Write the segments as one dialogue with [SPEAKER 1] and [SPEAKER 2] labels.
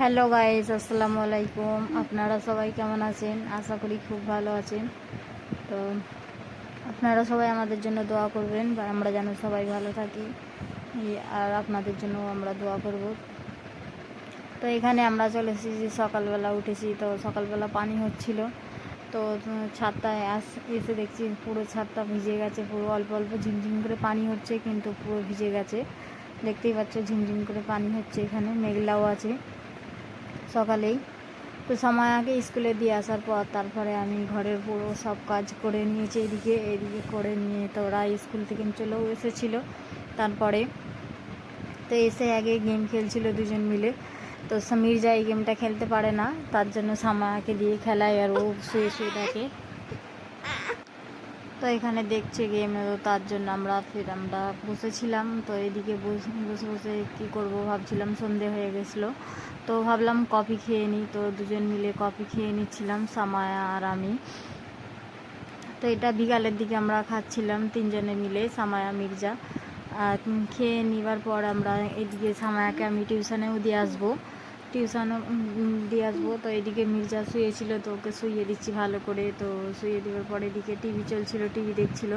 [SPEAKER 1] Hello guys, আসসালামু আলাইকুম। আপনারা সবাই কেমন আছেন? আশা করি খুব ভালো আছেন। তো আপনারা সবাই আমাদের জন্য দোয়া করবেন বা আমরা যেন সবাই ভালো থাকি। আর আপনাদের জন্য আমরা দোয়া করব। তো এখানে আমরা চলে এসেছি, সকালবেলা উঠেছি। তো সকালবেলা পানি হচ্ছিল। তো ছাদটায় আস, এসে দেখছি পুরো ছাদটা ভিজে গেছে। পুরো অল্প অল্প ঝিমঝিম করে পানি হচ্ছে, কিন্তু পুরো ভিজে গেছে। দেখতেই পাচ্ছ ঝিমঝিম করে পানি হচ্ছে এখানে। মেঘলাও আছে। সকালেই। তো সময় আগে স্কুলে দিয়ে আসার পর তারপরে আমি ঘরের পুরো সব কাজ করে নিয়েছি, এদিকে এদিকে করে নিয়ে তো ওরা স্কুল থেকে চলেও এসেছিল। তারপরে তো এসে আগে গেম খেলছিল দুজন মিলে। তো মির্জা এই গেমটা খেলতে পারে না, তার জন্য সামাকে দিয়ে খেলায় আর ও শুয়ে শুয়ে থাকে। তো এখানে দেখছে গেম তার জন্য আমরা ফির আমরা বসেছিলাম। তো এদিকে বসে বসে কী করব ভাবছিলাম, সন্ধে হয়ে গেছিল। তো ভাবলাম কফি খেয়ে নিই। তো দুজন মিলে কফি খেয়ে নিচ্ছিলাম, সামায়া আর আমি। তো এটা বিকালের দিকে আমরা খাচ্ছিলাম, তিনজনে মিলে, সামায়া, মির্জা। খেয়ে নিবার পর আমরা এদিকে সামায়াকে আমি টিউশনেও দিয়ে আসব। টিউশনও দিয়ে আসব। তো এদিকে মির্জা শুয়েছিল, তো ওকে শুয়ে দিচ্ছি ভালো করে। তো শুইয়ে দেওয়ার পর এদিকে টিভি চলছিল, টিভি দেখছিল।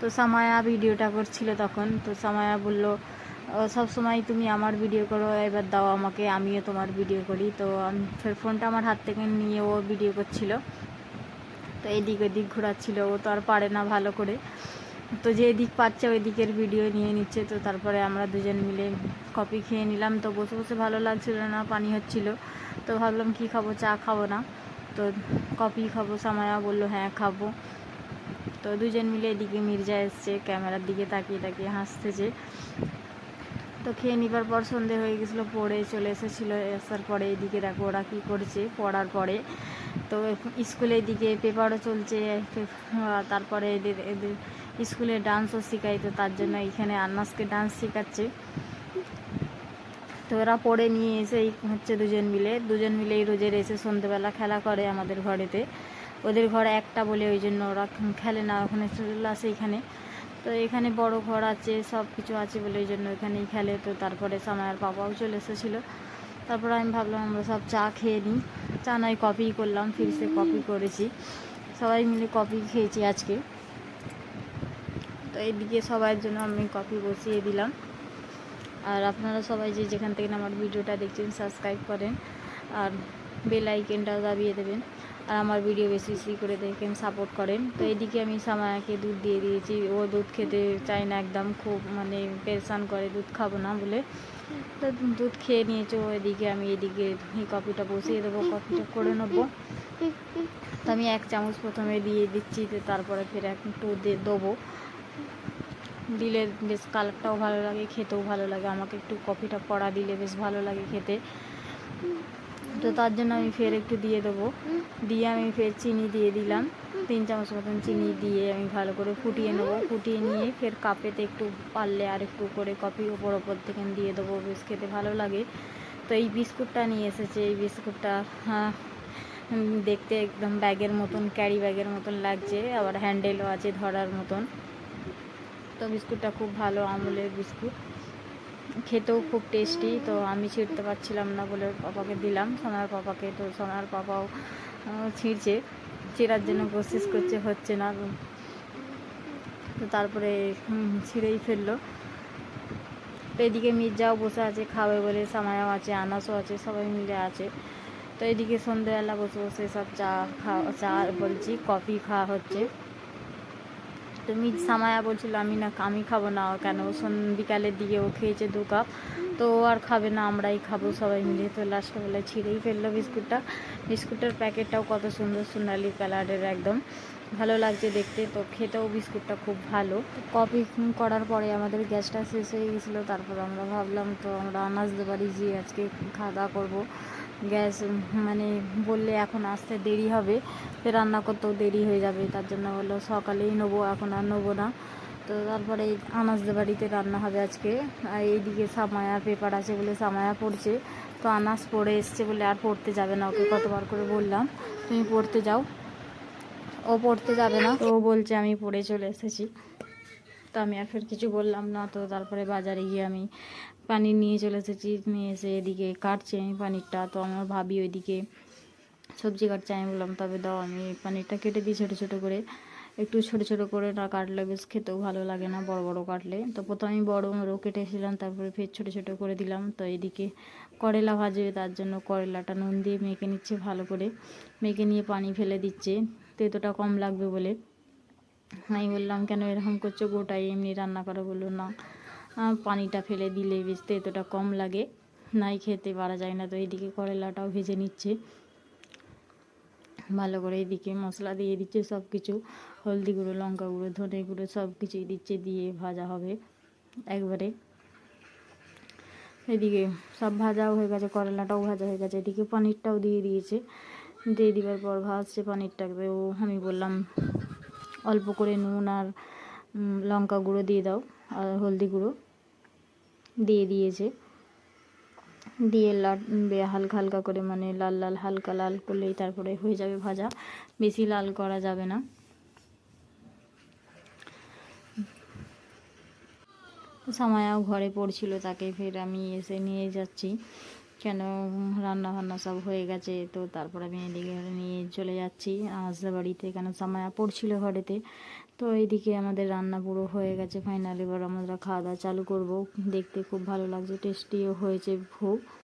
[SPEAKER 1] তো সামায়া ভিডিওটা করছিল তখন। তো সামায়া বলল সব সময় তুমি আমার ভিডিও করো, এবার দাও আমাকে, আমিও তোমার ভিডিও করি। তো আমি, ফের ফোনটা আমার হাত থেকে নিয়ে ও ভিডিও করছিল। তো এদিক ওদিক ঘোরাচ্ছিল, ও তো আর পারে না ভালো করে। তো যে দিক পাচ্ছে ওই দিকের ভিডিও নিয়ে নিচ্ছে। তো তারপরে আমরা দুজন মিলে কপি খেয়ে নিলাম। তো বসে বসে ভালো লাগছিল না, পানি হচ্ছিল। তো ভাবলাম কি খাব, চা খাব না। তো কপি খাব। সামায়া বলল হ্যাঁ খাব। তো দুজন মিলে এদিকে মির্জা এসছে, ক্যামেরার দিকে তাকিয়ে তাকিয়ে হাসতেছে। তো খেয়ে নিবার পর সন্ধে হয়ে গেছিল, পড়ে চলে এসেছিল, আসার পরে এদিকে দেখো ওরা কী করছে, পড়ার পরে। তো স্কুলে এদিকে পেপারও চলছে তারপরে এদের এদের স্কুলে ডান্সও শেখাই তো তার জন্য এখানে আন্নাসকে ডান্স শেখাচ্ছে। তো ওরা পড়ে নিয়ে এসে হচ্ছে দুজন মিলে দুজন মিলে এই রোজের এসে সন্ধেবেলা খেলা করে আমাদের ঘরেতে। ওদের ঘর একটা বলে ওই জন্য ওরা খেলে না, ওখানে চলে আসে এখানে। তো এখানে বড় ঘর আছে সব কিছু আছে বলে ওই জন্য এখানেই খেলে। তো তারপরে সামায়ার বাবাও চলে এসেছিল। তারপরে আমি ভাবলাম আমরা সব চা খেয়ে নিই। চা নয় কফি করলাম, ফিরসে কপি করেছি। সবাই মিলে কফি খেয়েছি আজকে। তো এইদিকে সবার জন্য আমি কফি বসিয়ে দিলাম। আর আপনারা সবাই যে যেখান থেকে আমার ভিডিওটা দেখছেন সাবস্ক্রাইব করেন। আর বেল আইকনটাও দাবিয়ে দেবেন। আর আমার ভিডিও বেশি বেশি করে দেখেন সাপোর্ট করেন। তো এদিকে আমি সামায়াকে দুধ দিয়ে দিয়েছি। ও দুধ খেতে চায় না একদম, খুব মানে পেরেশান করে, দুধ খাব না বলে। তো দুধ খেয়ে নিয়েছে ও এদিকে, আমি এদিকে কফিটা বসিয়ে দেবো, কফিটা করে নেব। তো আমি এক চামচ প্রথমে দিয়ে দিচ্ছি তারপরে ফের একটু দেবো। দিলে বেশ কালারটাও ভালো লাগে, খেতেও ভালো লাগে। আমাকে একটু কফিটা পড়া দিলে বেশ ভালো লাগে খেতে। তো তার জন্য আমি ফের একটু দিয়ে দেবো। দিয়ে আমি ফের চিনি দিয়ে দিলাম। তিন চামচ মতন চিনি দিয়ে আমি ভালো করে ফুটিয়ে নেব। ফুটিয়ে নিয়ে ফের কাপেতে একটু পারলে আর একটু করে কফি ওপর ওপর থেকে দিয়ে দেবো। বেশ খেতে ভালো লাগে। তো এই বিস্কুটটা নিয়ে এসেছে। এই বিস্কুটটা হ্যাঁ, দেখতে একদম ব্যাগের মতন ক্যারি ব্যাগের মতন লাগছে। আবার হ্যান্ডেলও আছে ধরার মতন। তো বিস্কুটটা খুব ভালো আমুলের বিস্কুট। খেতেও খুব টেস্টি তো আমি ছিঁড়তে পারছিলাম না বলে পাপাকে দিলাম। সোনার পাপাকে, তো সোনার পাপাও ছিঁড়ছে। ছেঁড়ার জন্য কোশিস করছে, হচ্ছে না। তো তারপরে ছিঁড়েই ফেলল। তো এদিকে মির্জাও বসে আছে, খাবে বলে, সামায়াও আছে, আনাসও আছে, সবাই মিলে আছে। তো এদিকে সন্ধ্যেবেলা বসে বসে সব চা খাওয়া, চা বলছি, কফি খাওয়া হচ্ছে। তো মিজ সামায়া বলছিল, আমি না, আমি খাব না, কেন? সন- বিকালের দিকে ও খেয়েছে দু কাপ। তো আর খাবে না, আমরাই খাব সবাই মিলে। তো লাস্টে বেলা ছিঁড়েই ফেলল বিস্কুটটা। বিস্কুটের প্যাকেটটাও কত সুন্দর, সোনালি কালারের একদম। ভালো লাগছে দেখতে। তো খেতেও বিস্কুটটা খুব ভালো। কফি করার পরে আমাদের গ্যাসটা শেষ হয়ে গেছিল। তারপর আমরা ভাবলাম, তো আমরা আনাজ বাড়ি গিয়ে আজকে খাওয়া দাওয়া করব। গ্যাস মানে বললে এখন আসতে দেরি হবে। তো রান্না করতেও দেরি হয়ে যাবে, তার জন্য বলল সকালেই নেব, এখন আর নেব না। তো তারপরে আনাজদের বাড়িতে রান্না হবে আজকে। আর এইদিকে সামায়া পেপার আছে বলে সামায়া পড়ছে। তো আনাজ পড়ে এসছে বলে আর পড়তে যাবে না, ওকে কতবার করে বললাম, তুমি পড়তে যাও। ও পড়তে যাবে না ও বলছে আমি পড়ে চলে এসেছি। তো আমি আর ফের কিছু বললাম না, তো তারপরে বাজারে গিয়ে আমি পানির নিয়ে চলে এসেছি নিয়ে এসে এদিকে কাটছে আমি পানিরটা। তো আমার ভাবি ওইদিকে সবজি কাটছে, আমি বললাম, তবে দাও, আমি পানিরটা কেটে দিই ছোটো ছোটো করে। একটু ছোটো ছোটো করে না কাটলে বেশ খেতেও ভালো লাগে না, বড় বড় কাটলে। তো প্রথমে আমি বড় বড় কেটেছিলাম, তারপরে ফের ছোটো ছোটো করে দিলাম। তো এদিকে করলা ভাজবে, তার জন্য করলাটা নুন দিয়ে মেখে নিচ্ছে ভালো করে। মেখে নিয়ে পানি ফেলে দিচ্ছে। তেতোটা কম লাগবে বলে। আমি বললাম, কেন এরকম করছ? গোটাই এমনি রান্না করা? বলল, না। পানিটা ফেলে দিলে বেশ তেতোটা কম লাগে। নাই খেতে, পারা যায় না। তো এইদিকে করলাটাও ভেজে নিচ্ছে। ভালো করে এদিকে মশলা দিয়ে দিচ্ছে সব কিছু হলদি গুঁড়ো, লঙ্কা গুঁড়ো, ধনে গুঁড়ো সব কিছুই দিচ্ছে দিয়ে ভাজা হবে একবারে। এদিকে সব ভাজাও হয়ে গেছে, করলাটাও ভাজা হয়ে গেছে। এদিকে পনিরটাও দিয়ে দিয়েছে। দিয়ে দেওয়ার পর ভাজছে পনিরটাকে। ও, আমি বললাম অল্প করে নুন আর লঙ্কা গুঁড়ো দিয়ে দাও, আর হলদি গুঁড়ো দিয়ে দিয়েছে। দিয়ে লাল হালকা হালকা করে মানে লাল লাল, হালকা লাল করলেই তারপরে হয়ে যাবে ভাজা। বেশি লাল করা যাবে না। সামায়াও ঘরে পড়ছিল তাকে, ফের আমি এসে নিয়ে যাচ্ছি। কেন রান্না বান্না সব হয়ে গেছে? তো তারপরে আমি এদিকে নিয়ে চলে যাচ্ছি। আসলে বাড়িতে কেন সামায়া পড়ছিল ঘরেতে। তো এইদিকে আমাদের রান্না পুরো হয়ে গেছে ফাইনালি এবার আমরা খাওয়া দাওয়া চালু করব। দেখতে খুব ভালো লাগছে টেস্টিও হয়েছে খুব।